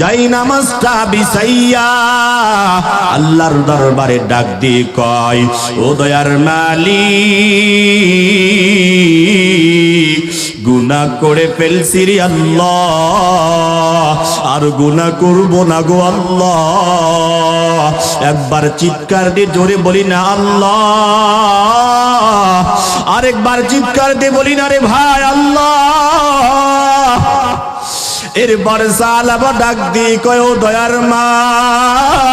যাই নামাজটা বিছাইয়া আল্লাহর দরবারে ডাক দিয়ে কয়, ও দয়ার মালিক গুনা করে ফেলছি রে আল্লাহ, আর গুনা করব না গো আল্লাহ। একবার চিৎকার দিয়ে জোরে বলি না, আল্লাহ। আরেকবার চিৎকার দিয়ে বলি না, রে ভাই, আল্লাহ। এরপর সালাবা ডাক দি কয় দয়ার মালি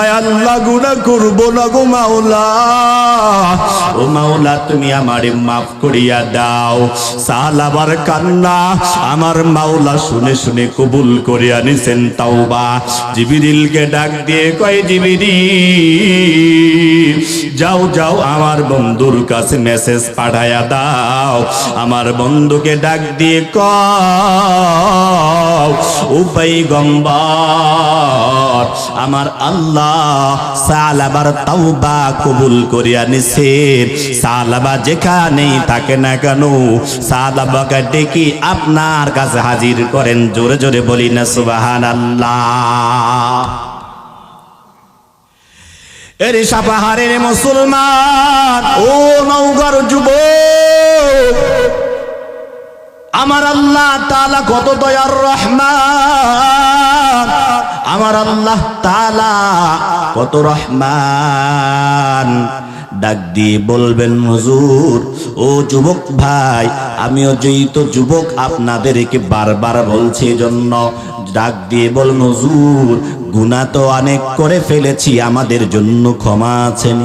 আয় গুনা করব না গো মাওলা। মাওলা, তুমি আমারে মাফ করিয়া দাও। সালাবার কান্না আমার মাওলা শুনে শুনে কবুল করে আনিছেন তাওবা। জিবিরিলকে ডাক দিয়ে কয়, জিবিরিল, যাও যাও, আমার বন্ধুর কাছে মেসেজ পাঠায়া দাও। আমার বন্ধুকে ডাক দিয়ে কও উপায় গম্বর আমার আল্লাহ সালাবার তাওবা কবুল করিয়া নিছেন। সালাবা যেখানেই থাকে না কেন সালাবাকে ডেকে আপনার কাছে হাজির করেন? জোরে জোরে বলি না, সুবহানাল্লাহ। এর সাপাহারের মুসলমান, ও নৌকার যুব আমার আল্লাহ তালা কত দয়ার রহমান। আমার আল্লাহ তালা কত রহমান। ডাক দিয়ে বলবেন, হুজুর, ও যুবক ভাই, আমিও যেই তো যুবক আপনাদেরকে বারবার বলছি জন্য ডাক দিয়ে বলুন, হুজুর, গুনাহ তো অনেক করে ফেলেছি, আমাদের জন্য ক্ষমা আছেন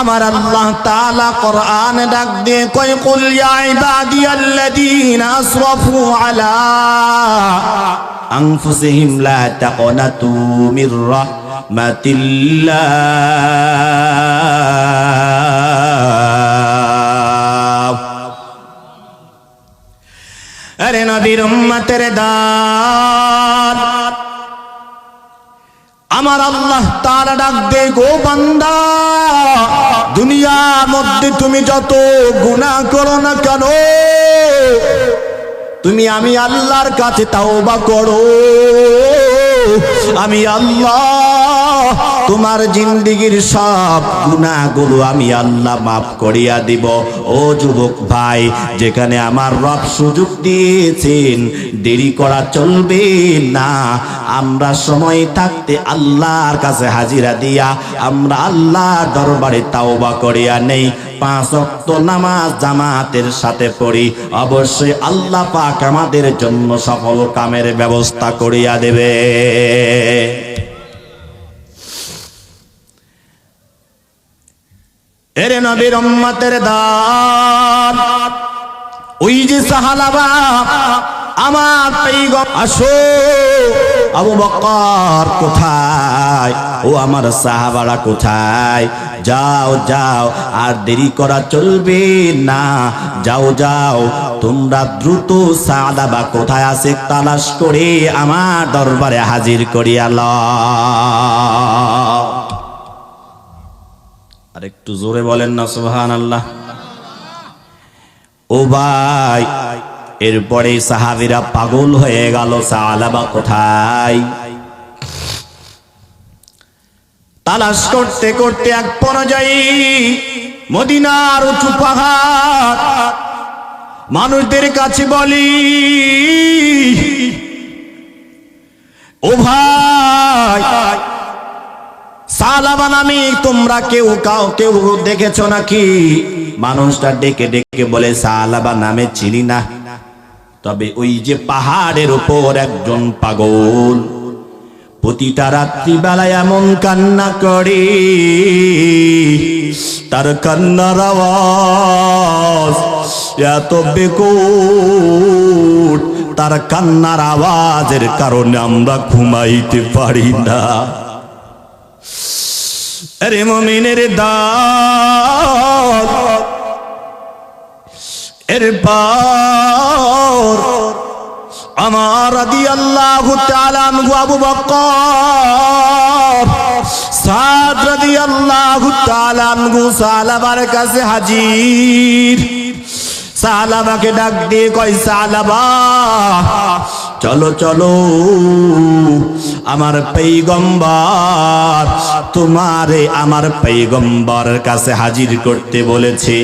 আমার আল্লাহ তাআলা কোরআন ডাক দিয়ে কয়, কুল ইয়া ইবাদিয়াল্লাযীনা আসরাফু আলা আনফুসিহিম লা তাকনাতু মির রাহমাতিল্লাহ আরে নবীর উম্মতের দান আমার আল্লাহ তার ডাক দে গো বান্দা, দুনিয়ার মধ্যে তুমি যত গুনাহ করো না কেন? তুমি আমি আল্লাহর কাছে তাও বা করো। আমি আল্লাহ তোমার জিন্দিগির সব গুনাহগুলো আমি আল্লাহ মাফ করিয়া দিব। ও যুবক ভাই, যেখানে আমার রব সুযোগ দিয়েছেন, দেরি করা চলবে না। আমরা সময় থাকতে আল্লাহর কাছে হাজিরা দিয়া আমরা আল্লাহর দরবারে তাওবা করিয়া নেই। পাঁচ অক্ত নামাজ জামাতের সাথে পড়ি। অবশ্যই আল্লাহ পাক আমাদের জন্য সফল কামের ব্যবস্থা করিয়া দেবে। এরে নবীর উম্মতের দান ওই যে সাহালাবা আমার আসো, আবু বকর কোথায়? ও আমার সাহাবারা কোথায়? যাও যাও, আর দেরি করা চলবে না। যাও যাও, তোমরা দ্রুত সাদাবা কোথায় আছে তালাশ করে আমার দরবারে হাজির করিয়া আর একটু জোরে বলেন না সুহান আল্লাহ ও ভাই, এরপরে সাহাবিরা পাগল হয়ে গেল সালাবা কোথায়? তালাশ করতে করতে এক পর্যায়ে মদিনার উঁচু পাহাড় মানুষদের কাছে বলি, ও ভাই সালাবা নামে তোমরা কেউ কাউ কেউ দেখেছ নাকি? মানুষটা ডেকে ডেকে বলে, সালাবা নামে চিনি না। তবে ওই যে পাহাড়ের উপর একজন পাগল প্রতিটা রাত্রিবেলায় এমন কান্না করে। তার কান্নার আওয়াজ এত বেকুট, তার কান্নার আওয়াজের কারণে আমরা ঘুমাইতে পারি না। আরে মমিনের দাঁত এরপর আমার আদি আল্লাহ তালানহু আবু বকর, সাদ রাদি আল্লাহ তালানহু সালাবার কাছে হাজির। সালাবাকে ডাক দিয়ে কয় সালাবা চলো চলো আমার পেইগম্বর তোমারে আমার পেইগম্বরের কাছে হাজির করতে বলেছে।